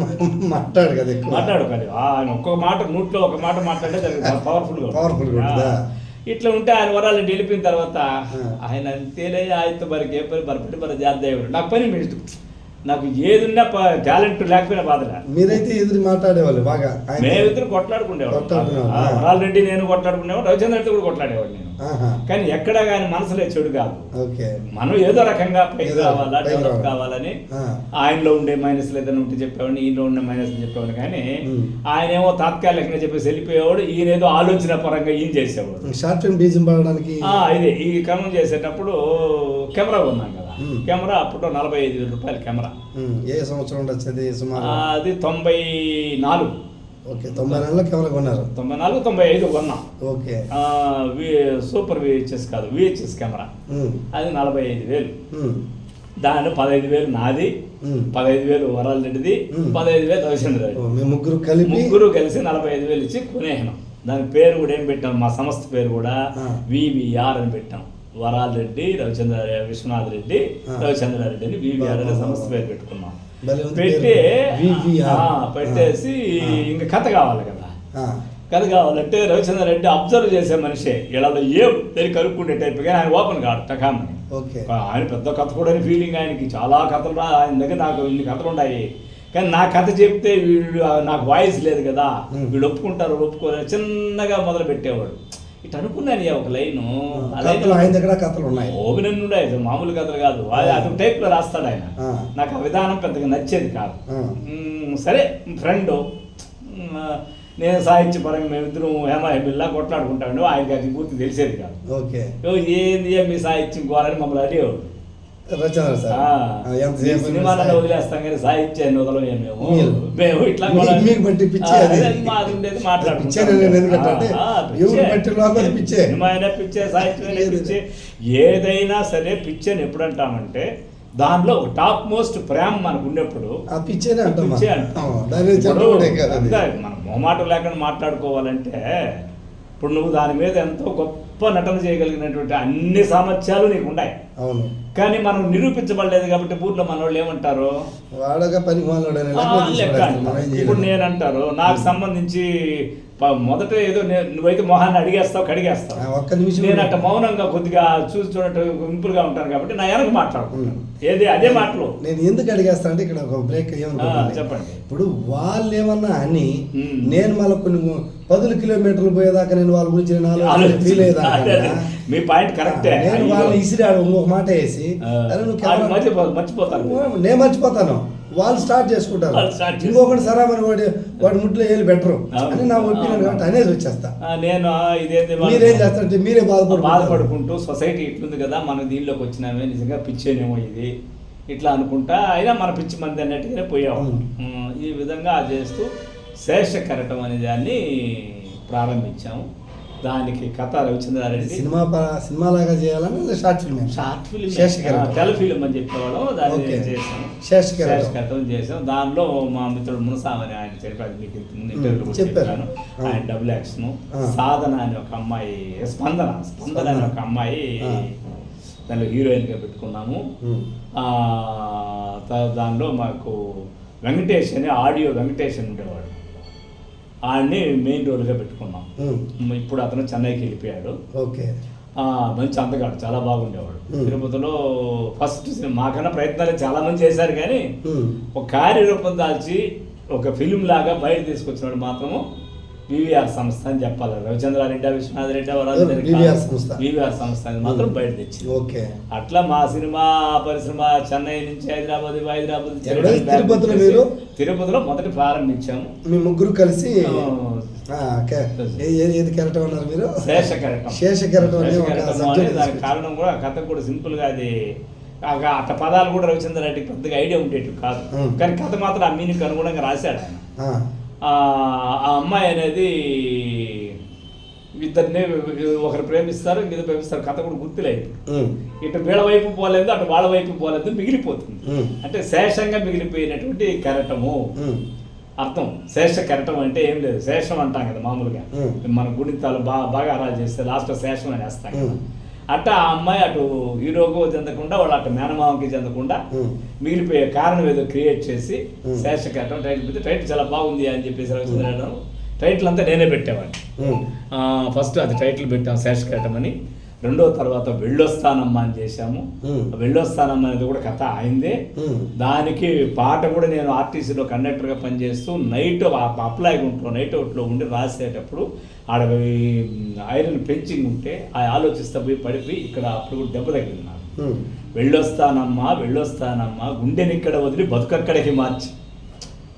మాట్లాడు కదా ఎక్కువ. మాట్లాడు కానీ ఆయన ఒక్కొక్క మాట నూట్లో ఒక మాట మాట్లాడే పవర్ఫుల్గా ఉంటుందా? ఇట్లా ఉంటే ఆయన వరాలు వెళ్ళిపోయిన తర్వాత. ఆయన అంతేలే ఆయనతో మరికి ఏ పని మరపటి మన జాతీయ నాకు పని మీ ఇష్టం. నాకు ఏదున్నా టాలెంట్ లేకపోయినా బాధలే మీరైతే ఎదురు మాట్లాడేవాళ్ళు బాగా మేమిద్దరు కొట్లాడుకునేవాడు కొట్లాడుకునేవాడు. ఆ, వరాల రెడ్డి నేను కొట్లాడుకునేవాడు రవిచంద్ర రెడ్డి కూడా కొట్లాడేవాడు నేను. కానీ ఎక్కడ కానీ మనసులే చెడు కాదు మనం ఏదో రకంగా రావాలా పైకి డెవలప్. కావాలని. ఆయనలో ఉండే మైనస్లు ఏదైనా ఉంటే చెప్పేవాడిని ఈయనలో ఉండే మైనస్లు చెప్పేవాడు కానీ. ఆయన ఏమో తాత్కాలికంగా చెప్పేసి వెళ్ళిపోయేవాడు ఈయన ఏదో ఆలోచన పరంగా ఈయన చేసేవాడు షార్ట్ బీజం పడడానికి ఇదే ఈ క్రమం చేసేటప్పుడు కెమెరా కొన్నాం కదా. కెమెరా అప్పుడు నలభై ఐదు వేల రూపాయల కెమెరా. ఉమ్, ఏ సంవత్సరం ఉండొచ్చు సుమారు? అది తొంభై నాలుగు. ఓకే తొంభై నెలల కెమెరా కొన్నారు. తొంభై నాలుగు తొంభై ఐదు కొన్నాం. ఓకే. సూపర్ విహెచ్ఎస్ కాదు విహెచ్ఎస్ కెమెరా. ఉమ్, అది నలభై ఐదు వేలు. దాని పదహైదు వేలు నాది. పదహైదు వేలు వరాల రెడ్డిది. పదహైదు వేలు రవిచంద్ర రెడ్డి ముగ్గురు కలిపి? ముగ్గురు కలిసి నలభై ఐదు వేలు ఇచ్చి కొనేసినాం. దాని పేరు కూడా ఏం పెట్టాం? మా సంస్థ పేరు కూడా ఆ. వివిఆర్ అని పెట్టాం. వరాల రెడ్డి రవిచంద్ర విశ్వనాథ్ రెడ్డి ఆ. రవిచంద్ర రెడ్డి అని వివిఆర్ అనే సంస్థ. పేరు పెట్టుకున్నాం. పెట్టి పేరు. పెట్టేసి. ఇంకా కథ కావాలి కదా. కథ కావాలంటే రవిచంద్ర రెడ్డి అబ్జర్వ్ చేసే మనిషే. ఇళ్ళలో ఏం తెలియ కలుపుకుంటే టైప్ కానీ ఆయన ఓపెన్ కాడు టకామని ఆయన పెద్ద కథ కూడా ఫీలింగ్ ఆయనకి. చాలా కథలు ఆయన దగ్గర నాకు ఇన్ని కథలు ఉన్నాయి కానీ నా కథ చెప్తే వీళ్ళు నాకు వాయిస్ లేదు కదా. వీళ్ళు ఒప్పుకుంటారు ఒప్పుకోరు చిన్నగా మొదలు పెట్టేవాడు ఇటు అనుకున్నాను ఒక లైను. ఆయన దగ్గర కథలు ఉన్నాయి. ఓపెన్ ఉన్నాయి మామూలు కథలు కాదు. అది అటు టైప్లో రాస్తాడు ఆయన. నాకు ఆ విధానం పెద్దగా నచ్చేది కాదు. సరే ఫ్రెండ్ నేను సాహిత్య పరంగా మేమిద్దరం హేమ హెమిల్లా కొట్లాడుకుంటాడు ఆయనకి అది పూర్తి తెలిసేది కాదు. ఓకే. ఏంది ఏ మీ సాహిత్యం కోరని మమ్మల్ని అడిగేవాడు రచన సార్. ఎంతసేపు సినిమాలను వదిలేస్తాం కానీ సాహిత్యాన్ని వదలలేము మేము ఇట్లా మీకు బట్టి పిచ్చే మాది ఉండేది పిచ్చే మాట్లాడుకుంటాం. నేను ఎందుకంటే. ఎవరు బట్టి లోపల పిచ్చే. సినిమా అయినా పిచ్చే సాహిత్యం పిచ్చే. ఏదైనా సరే పిచ్చే అని ఎప్పుడు అంటామంటే దానిలో ఒక టాప్ మోస్ట్ ప్రేమ మనకు ఉన్నప్పుడు పిచ్చేనే మనం. మొహమాటం లేకుండా మాట్లాడుకోవాలంటే ఇప్పుడు నువ్వు దాని మీద ఎంతో గొప్ప నటన చేయగలిగినటువంటి అన్ని సామర్థ్యాలు నీకు ఉన్నాయి. అవును. కానీ మనం నిరూపించబడలేదు కాబట్టి ఊర్లో మన వాళ్ళు ఏమంటారు? వాడగా పని. ఇప్పుడు నేను అంటారు నాకు సంబంధించి మొదట ఏదో నువ్వైతే మొహాన్ని అడిగేస్తావు కడిగేస్తావు. ఒక్క నిమిషం నేను అట్ట మౌనంగా కొద్దిగా చూసి చూడటం ఇంపుల్గా ఉంటాను కాబట్టి నా వెనక మాట్లాడుకుంటాను ఏది అదే మాటలు. నేను ఎందుకు అడిగేస్తా అంటే ఇక్కడ ఒక బ్రేక్ ఆ, ఏమనుకోండి చెప్పండి. ఇప్పుడు వాళ్ళు ఏమన్నా అని. నేను మళ్ళీ కొన్ని పదుల కిలోమీటర్లు పోయేదాకా నేను వాళ్ళ గురించి నేను ఆలోచన. ఫీల్ అయ్యేదాకా. మీ పాయింట్ కరెక్టే. నేను. వాళ్ళని ఇసిరాడు ఇంకొక మాట వేసి ఆ, అరే నువ్వు అది కెమెరా- మర్చిపో- మర్చిపోతారు మీరు. నేను మర్చిపోతాను వాళ్ళు స్టార్ట్ చేసుకుంటారు వాళ్ళు start చేసుకుంటారు. ఇంకొకటి సరామని వాడి వాడి ముట్లో వేలు బెటరు అవును. అని నా ఒపీనియన్ అవును. కాబట్టి అనేది వచ్చేస్తా ఆ, నేను ఆ, వాళ్ళు- మీరేం చేస్తారంటే మీరే బాధపడు బాధపడుకుంటూ సొసైటీ ఇట్లుంది కదా మనం దీనిలోకి వచ్చినామే నిజంగా పిచ్చేనేమో ఇది ఇట్లా అనుకుంటా అయినా మన పిచ్చి మంది అన్నట్టుగానే పోయాము. ఉమ్, ఈ విధంగా చేస్తూ శేష కెరటం అనే దాన్ని ప్రారంభించాము దానికి కథ రవిచంద్రారెడ్డి సినిమా సినిమా లాగా చేయాలని షార్ట్ ఫిల్మ్ షార్ట్ ఫిల్మ్. తెల ఫిల్మ్ అని చెప్పేవాళ్ళం దాన్ని ఓకే. చేసాము శేష కెరటం. శేష కెరటం చేసాం దానిలో మా మిత్రుడు మునసామని ఆయన చెప్పాడు మీకు ఇంటర్వ్యూలో. చెప్పాను. ఆయన డబుల్ యాక్షన్. సాధన అని ఒక అమ్మాయి స్పందన స్పందన అని ఒక అమ్మాయి. దానిలో హీరోయిన్గా పెట్టుకున్నాము దానిలో మాకు వెంకటేష్ అని ఆడియో వెంకటేష్ అని ఉండేవాడు ఆడిని మెయిన్ రోల్గా పెట్టుకున్నాం. ఇప్పుడు అతను చెన్నైకి వెళ్ళిపోయాడు ఓకే మంచి అందగాడు చాలా బాగుండేవాడు. తిరుపతిలో ఫస్ట్ మాకన్నా ప్రయత్నాలు చాలా మంది చేశారు కానీ. ఒక కార్యరూపం దాల్చి ఒక ఫిలిం లాగా బయట తీసుకొచ్చినాడు మాత్రము వివిఆర్ సంస్థ అని చెప్పాలి. రవిచంద్రారెడ్డి విశ్వనాథ్ రెడ్డి. వివిఆర్ సంస్థ. అని మాత్రం బయట తెచ్చింది. ఓకే. అట్లా మా సినిమా పరిశ్రమ చెన్నై నుంచి హైదరాబాద్ హైదరాబాద్ తిరుపతిలో మీరు? తిరుపతిలో మొదటి ప్రారంభించాము. మీ ముగ్గురు కలిసి? ఏది కెరటం అన్నారు మీరు? శేష కెరటం శేష కెరటం దానికి. కారణం కూడా కథ కూడా సింపుల్గా అది అట్ట పదాలు కూడా రవిచంద్ర రెడ్డికి పెద్దగా ఐడియా ఉండేటివి కాదు. కానీ కథ మాత్రం ఆ మీనింగ్ అనుగుణంగా రాశాడు ఆయన. ఆ, అమ్మాయి అనేది ఇద్దరిని ఒకరు ప్రేమిస్తారు ఇంకొకరు ప్రేమిస్తారు. కథ కూడా గుర్తులేదు. ఇటు వీళ్ళ వైపు పోలేదు అటు వాళ్ళ వైపు పోలేదు మిగిలిపోతుంది. అంటే శేషంగా మిగిలిపోయినటువంటి కెరటము. అర్థం. శేష కెరటం అంటే ఏం లేదు. శేషం అంటాం కదా మామూలుగా. మన గుణితాలు బాగా బాగా అరాలు చేస్తే లాస్ట్ శేషం అని వేస్తాం కదా. అట్ట ఆ అమ్మాయి అటు హీరోకు చెందకుండా వాళ్ళు అటు మేనమామకి చెందకుండా. మిగిలిపోయే కారణం ఏదో క్రియేట్ చేసి ఉమ్. శేష కెరటం టైటిల్ పెడితే టైటిల్ చాలా బాగుంది అని చెప్పేసి రవిచంద్ర టైటిల్ అంతా నేనే పెట్టేవాడిని ఫస్ట్ అది టైటిల్ పెట్టాం శేషకటం అని రెండో తర్వాత వెళ్ళొస్తానమ్మా అని చేశాము. వెళ్ళొస్తానమ్మా అనేది కూడా కథ అయిందే. దానికి పాట కూడా నేను ఆర్టీసీలో కండక్టర్గా పనిచేస్తూ నైట్ అప్లై గుంట్లో నైట్ అవుట్లో ఉండి రాసేటప్పుడు ఆడ ఐరన్ పెంచింగ్ ఉంటే ఆ ఆలోచిస్తే పోయి పడిపోయి ఇక్కడ అప్పుడు దెబ్బ ఉమ్. వెళ్ళొస్తానమ్మా వెళ్ళొస్తానమ్మా గుండెనిక్కడ వదిలి బతుకక్కడికి మార్చి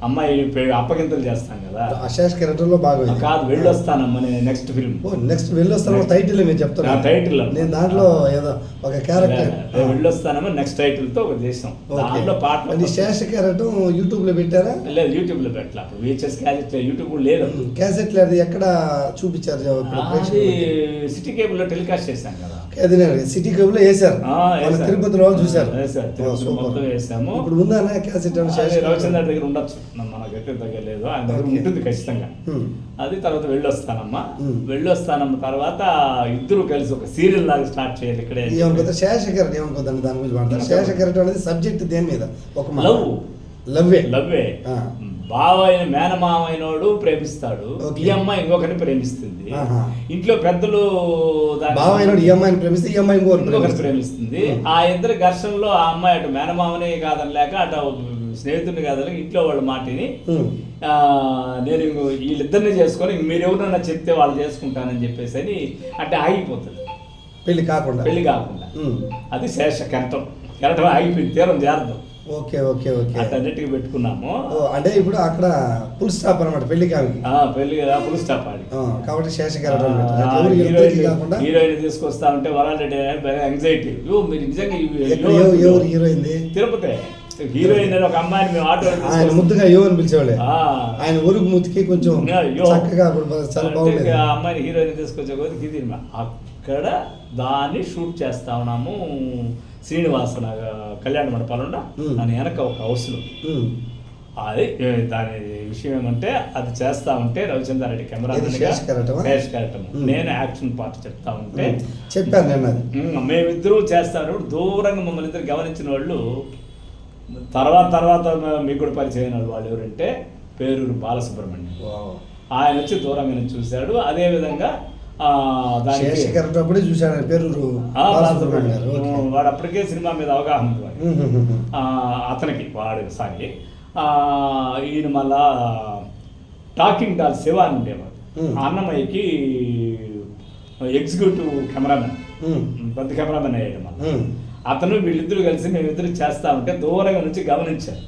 అమ్మాయి అప్పగింతలు చేస్తాం కదా. ఆ శేష కెరటంలో బాగా కాదు వెళ్ళొస్తానమ్మా నేను నెక్స్ట్ ఫిల్మ్ నెక్స్ట్ వెళ్ళొస్తాను టైటిల్ మీరు చెప్తాను టైటిల్ నేను దాంట్లో ఏదో ఒక క్యారెక్టర్ వెళ్ళొస్తానమ్మా నెక్స్ట్ టైటిల్తో ఒక చేసాం దాంట్లో పాటలు అది శేష కెరటం యూట్యూబ్లో పెట్టారా? లేదు యూట్యూబ్లో పెట్టలే విహెచ్ఎస్ క్యాసెట్ యూట్యూబ్ లేదు. క్యాసెట్లు అది ఎక్కడ చూపించారు? సిటీ కేబుల్లో టెలికాస్ట్ చేశాం కదా. అది సిటీ కేబుల్లో వేశారు. తిరుపతిలో సూపర్. మొత్తం వేశాము. ఇప్పుడు ఉందా క్యాసెట్? రవిచంద్ర దగ్గర ఉండొచ్చు. మనకైతే తగ్గలేదు. ఆయన దగ్గర. ఉంటుంది ఖచ్చితంగా. అది తర్వాత వెళ్ళొస్తానమ్మా. వెళ్ళొస్తానమ్మ తర్వాత ఇద్దరు కలిసి ఒక సీరియల్ లాగా స్టార్ట్ చేయాలి ఇక్కడే. ఏమనుకోతా శేష కెరటం ఏమనుకోద్దండి దాని గురించి మాట్లాడారు శేష కెరటం అనేది సబ్జెక్ట్ దేని మీద? ఒక. లవ్. లవ్వే. లవ్వే. ఆ. బావైన మేనమామైనోడు ప్రేమిస్తాడు ఓకే. ఈ అమ్మాయి ఇంకొకరిని ప్రేమిస్తుంది. ఇంట్లో పెద్దలు బావ అయినాడు అమ్మాయిని ప్రేమిస్తే ఈ అమ్మాయి ప్రేమిస్తుంది. ఆ ఇద్దరి ఘర్షణలో ఆ అమ్మాయి అటు మేనమామనే కాదని లేక అటు స్నేహితుడిని కాదని ఇంట్లో వాళ్ళ మాటిని నేను ఇంకో వీళ్ళిద్దరిని చేసుకొని మీరు ఎవరన్నా చెప్తే వాళ్ళు చేసుకుంటానని చెప్పేసి అని అంటే ఆగిపోతుంది పెళ్ళి కాకుండా పెళ్ళి కాకుండా. అది శేష కెరటం కెరటం ఆగిపోయింది తీరం చేరదాం ఓకే ఓకే ఓకే. అటన్నిటికీ పెట్టుకున్నాము. అంటే ఇప్పుడు అక్కడ ఫుల్ స్టాప్ అనమాట పెళ్ళి కావికి పెళ్ళి కదా పులు స్టాప్ ఆ, కాబట్టి శేష కెరటం ఆ, పెట్టారు. ఎవరు ఇద్దరికి కాకుండా హీరోయిన్ తీసుకొస్తా ఉంటే వరాలంటే అయ్యో మీరు నిజంగా ఎవరు హీరోయింది తిరుపతి. హీరోయిన్ ఒక అమ్మాయిని మేము ఆటో ఆయన ముద్దుగా యో అని పిలిచేవాళ్ళే ఆయన ఒరుగు ముతికి కొంచెం. చక్కగా చాలా బాగుండేది. ఆ అమ్మాయిని హీరోయిన్ తీసుకొచ్చే కొద్ది ఇది అక్కడ దాన్ని షూట్ చేస్తా ఉన్నాము శ్రీనివాసన కళ్యాణ మండపాలుండ. దాని వెనక ఒక హౌస్లో. అది దాని విషయం ఏమంటే అది చేస్తా ఉంటే రవిచంద్ర రెడ్డి కెమెరా. నేను యాక్షన్ పార్ట్ చెప్తా ఉంటే. చెప్పాను నేను మేమిద్దరూ చేస్తాను దూరంగా మమ్మల్ని ఇద్దరు గమనించిన వాళ్ళు తర్వాత తర్వాత మీకు కూడా పరిచయం వాళ్ళు ఎవరంటే పేరూరు బాలసుబ్రహ్మణ్యం. ఆయన వచ్చి దూరంగా చూశాడు అదే విధంగా ఆ, దానికి చూశాను పేరు వాడు అప్పటికే సినిమా మీద అవగాహన అతనికి వాడు సారీ ఈయన మళ్ళా టాకింగ్ డాల్ శివ అని ఉండేవాడు. అన్నమయ్యకి ఎగ్జిక్యూటివ్ కెమెరామెన్. పెద్ద కెమెరామెన్ అయ్యాడు మళ్ళీ. అతను వీళ్ళిద్దరు కలిసి మేమిద్దరు చేస్తా ఉంటే దూరంగా నుంచి గమనించారు.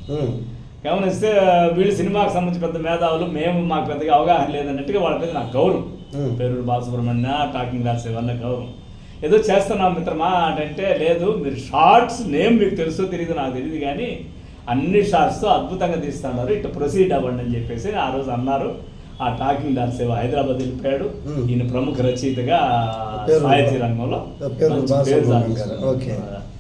గమనిస్తే వీళ్ళు సినిమాకి సంబంధించి పెద్ద మేధావులు మేము మాకు పెద్దగా అవగాహన లేదన్నట్టుగా వాళ్ళ మీద నాకు గౌరవం. పేరు బాలసుబ్రహ్మణ్య టాకింగ్ డాల్స్ ఇవన్నీ గౌరవం ఏదో చేస్తున్నాం మిత్రమా అంటే లేదు మీరు షార్ట్స్ నేమ్ మీకు తెలుసో తెలియదు నాకు తెలియదు కానీ అన్ని షార్ట్స్తో అద్భుతంగా తీస్తున్నారు. ఇటు ప్రొసీడ్ అవ్వండి అని చెప్పేసి ఆ రోజు అన్నారు. ఆ టాకింగ్ డాన్స్ ఏవో హైదరాబాద్ వెళ్ళిపోయాడు. ఈయన ప్రముఖ రచయితగా సాహిత్య రంగంలో.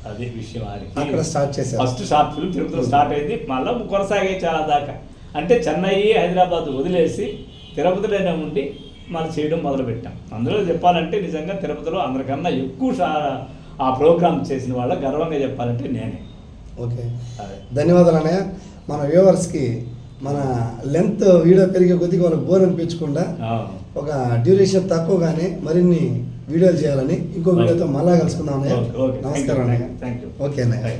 అది విషయం అక్కడ స్టార్ట్ చేశారు. ఫస్ట్ షార్ట్ ఫిల్మ్ తిరుపతిలో స్టార్ట్ అయింది. మళ్ళీ కొనసాగే చాలా దాకా. అంటే చెన్నై హైదరాబాద్ వదిలేసి తిరుపతిలోనే ఉండి మళ్ళీ చేయడం మొదలుపెట్టాం అందులో చెప్పాలంటే నిజంగా తిరుపతిలో అందరికన్నా ఎక్కువ ఆ ప్రోగ్రామ్ చేసిన వాళ్ళ గర్వంగా చెప్పాలంటే నేనే ఓకే. ధన్యవాదాలు అన్నయ్య మన వ్యూవర్స్కి మన లెంత్ వీడియో పెరిగే కొద్దిగా వాళ్ళకి బోర్ అనిపించకుండా. ఒక డ్యూరేషన్ తక్కువగానే మరిన్ని వీడియోలు చేయాలని ఇంకో వీడియోతో మళ్ళా కలుసుకుందాం అన్నయ్య. నమస్కారం అన్నయ్య. ఓకే అన్నయ్య.